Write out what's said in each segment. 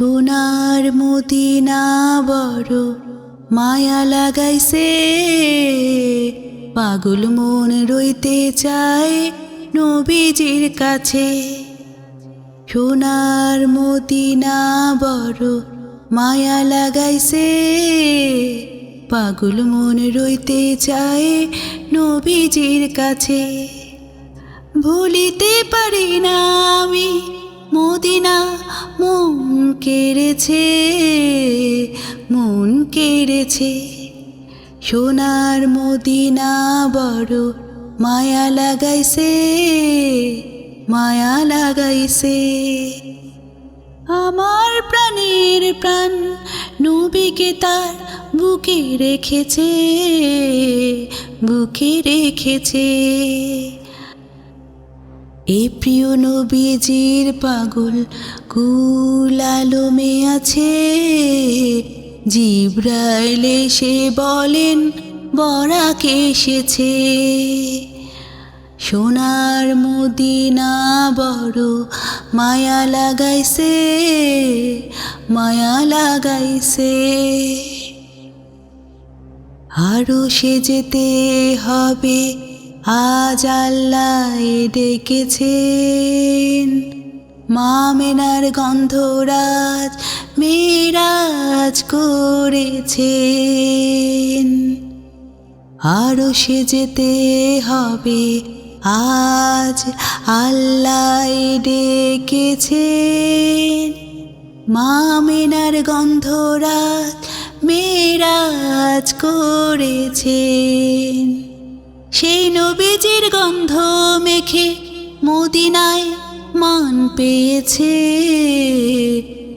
সোনার মদিনা বড় মায়া লাগাইছে। পাগল মন রইতে চায় নবীজির কাছে। সোনার মদিনা বড় মায়া লাগাইছে। পাগল মন রইতে চায় নবীজির কাছে। ভুলিতে পারি না আমি মদিনা মন কেড়েছে মন কেড়েছে। সোনার মদিনা বড় মায়া লাগাইছে মায়া লাগাইছে। আমার প্রাণের প্রাণ নবীকে তার বুকে রেখেছে বুকে রেখেছে। এ প্রিয় নবীজির পাগল কুল আলমে আছে। জিব্রাইল এসে বলেন, বরাক এসেছে। সোনার মদিনা বড় মায়া লাগাইছে মায়া লাগাইছে। আরও সে যেতে হবে আজ আল্লাহ ডেকেছেন মা মেনার গন্ধরাজ মেরাজ করেছেন। আরও সে যেতে হবে, আজ আল্লাহ ডেকেছেন মা মেনার গন্ধরাজ মেরাজ করেছেন। সেই নবীজির গন্ধ মেখে মদিনায় মান পেয়েছে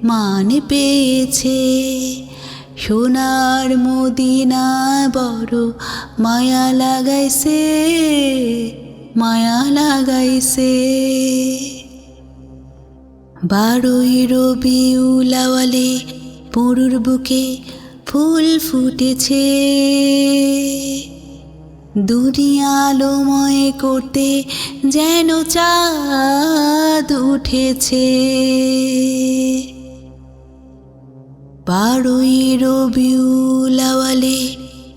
মান পেয়েছে। সোনার মদিনা বড় মায়া লাগাইছে মায়া লাগাইছে। বারোই রবি উলাওয়ালে পড়ুর বুকে ফুল ফুটেছে। দুনিয়া আলোময় করতে যেন চাঁদ উঠেছে। বারোই রবিউলাওয়ালে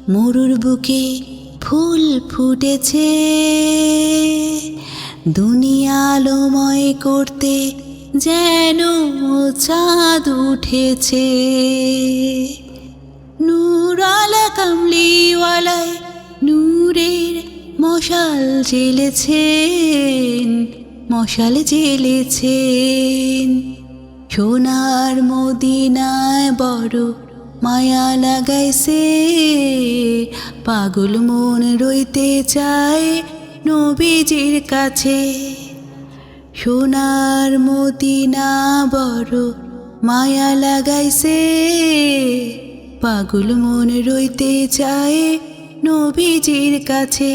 মরুর বুকে ফুল ফুটেছে। দুনিয়া আলোময় করতে যেন চাঁদ উঠেছে। নূরালা কামলিওয়ালায় নূরের মশাল জেলেছেন মশাল জেলেছেন সোনার মদিনায় বড় মায়া লাগাইছে, পাগল মন রইতে চায় নবীজির কাছে। সোনার মদিনা বড় মায়া লাগাইছে, পাগল মন রইতে চায় নবীজির কাছে।